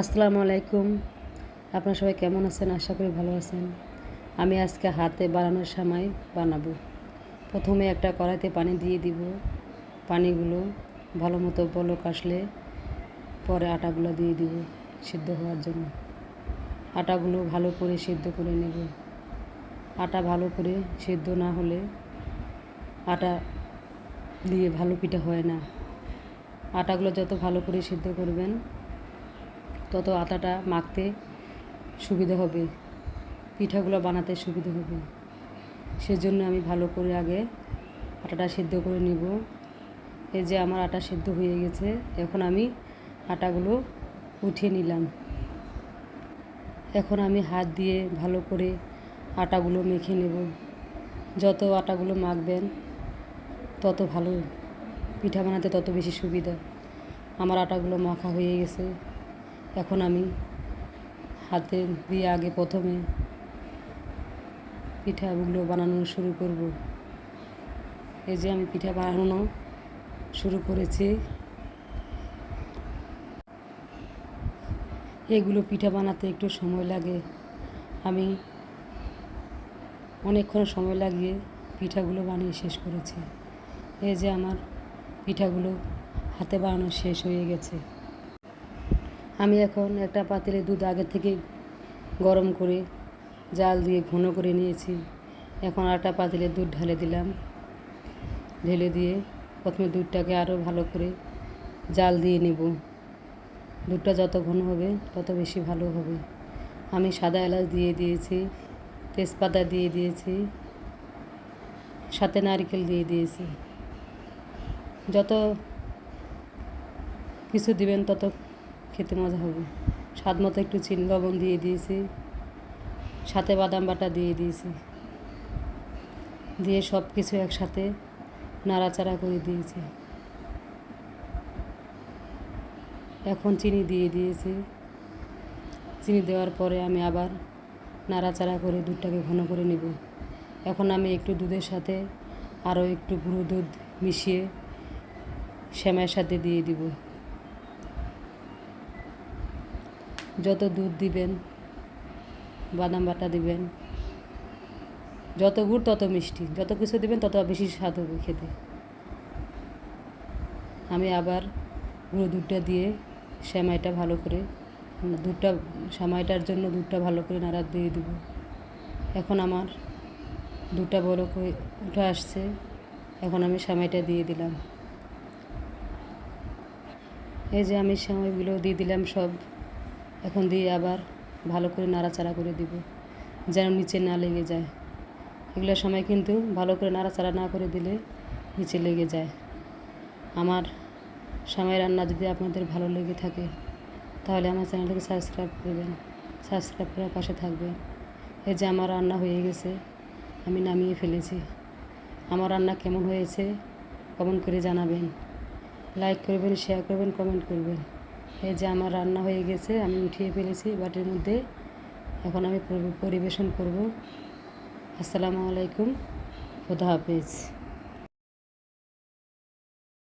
আসসালামু আলাইকুম। আপনারা সবাই কেমন আছেন? আশা করি ভালো আছেন। আমি আজকে হাতে বানানোর সময় বানাবো। প্রথমে একটা কড়াইতে পানি দিয়ে দিব। পানিগুলো ভালো মতো বলক আসলে পরে আটাগুলো দিয়ে দিব সিদ্ধ হওয়ার জন্য। আটাগুলো ভালো করে সিদ্ধ করে নেব। আটা ভালো করে সিদ্ধ না হলে আটা দিয়ে ভালো পিঠা হয় না। আটাগুলো যত ভালো করে সিদ্ধ করবেন তত আটাটা মাখতে সুবিধা হবে, পিঠাগুলো বানাতে সুবিধা হবে। সেজন্য আমি ভালো করে আগে আটাটা সিদ্ধ করে নিব। এই যে আমার আটা সিদ্ধ হয়ে গেছে, এখন আমি আটাগুলো উঠিয়ে নিলাম। এখন আমি হাত দিয়ে ভালো করে আটাগুলো মেখে নেব। যত আটাগুলো মাখবেন, তত ভালো, পিঠা বানাতে তত বেশি সুবিধা। আমার আটাগুলো মাখা হয়ে গেছে। এখন আমি হাতে দিয়ে আগে প্রথমে পিঠাগুলো বানানো শুরু করব। এই যে আমি পিঠা বানানো শুরু করেছি। এগুলো পিঠা বানাতে একটু সময় লাগে। আমি অনেকক্ষণ সময় লাগিয়ে পিঠাগুলো বানিয়ে শেষ করেছি। এই যে আমার পিঠাগুলো হাতে বানানো শেষ হয়ে গেছে। আমি এখন একটা পাতিলে দুধ আগে থেকে গরম করে জাল দিয়ে ঘন করে নিয়েছি। এখন আরেকটা পাতিলে দুধ ঢালে দিলাম। ঢেলে দিয়ে প্রথমে দুধটাকে আরও ভালো করে জাল দিয়ে নেব। দুধটা যত ঘন হবে, তত বেশি ভালো হবে। আমি সাদা এলাচ দিয়ে দিয়েছি, তেজপাতা দিয়ে দিয়েছি, সাথে নারকেল দিয়ে দিয়েছি। যত কিছু দিবেন তত খেতে মজা হবে। স্বাদ মতো একটু চিনি, লবণ দিয়ে দিয়েছি। সাথে বাদাম বাটা দিয়ে দিয়েছি। দিয়ে সব কিছু একসাথে নাড়াচাড়া করে দিয়েছি। এখন চিনি দিয়ে দিয়েছি। চিনি দেওয়ার পরে আমি আবার নাড়াচাড়া করে দুধটাকে ঘন করে নেব। এখন আমি একটু দুধের সাথে আরও একটু গুঁড়ো দুধ মিশিয়ে শ্যামাইয়ের সাথে দিয়ে দিব। যত দুধ দিবেন, বাদাম বাটা দিবেন, যত গুড় তত মিষ্টি, যত কিছু দিবেন তত বেশি স্বাদ হবে খেতে। আমি আবার গুঁড়ো দুধটা দিয়ে সেমাইটা ভালো করে, দুধটা, সেমাইটার জন্য দুধটা ভালো করে নাড়া দিয়ে দেবো। এখন আমার দুধটা বড় করে উঠে আসছে, এখন আমি সেমাইটা দিয়ে দিলাম। এই যে আমি সেমাইগুলো দিয়ে দিলাম সব। এখন দিয়ে আবার ভালো করে নাড়াচাড়া করে দিব, যেন নিচে না লেগে যায়। এগুলো সময় কিন্তু ভালো করে নাড়াচাড়া না করে দিলে নিচে লেগে যায়। আমার সময় রান্না যদি আপনাদের ভালো লেগে থাকে, তাহলে আমার চ্যানেলটাকে সাবস্ক্রাইব করবেন। সাবস্ক্রাইব করার পাশে থাকবেন। এই যে আমার রান্না হয়ে গেছে, আমি নামিয়ে ফেলেছি। আমার রান্না কেমন হয়েছে, কমেন্ট করে জানাবেন। লাইক করবেন, শেয়ার করবেন, কমেন্ট করবেন। এই যে আমার রান্না হয়ে গেছে, আমি উঠিয়ে ফেলেছি বাটির মধ্যে। এখন আমি পরিবেশন করব। আসসালামু আলাইকুম, খুদা হাফিজ।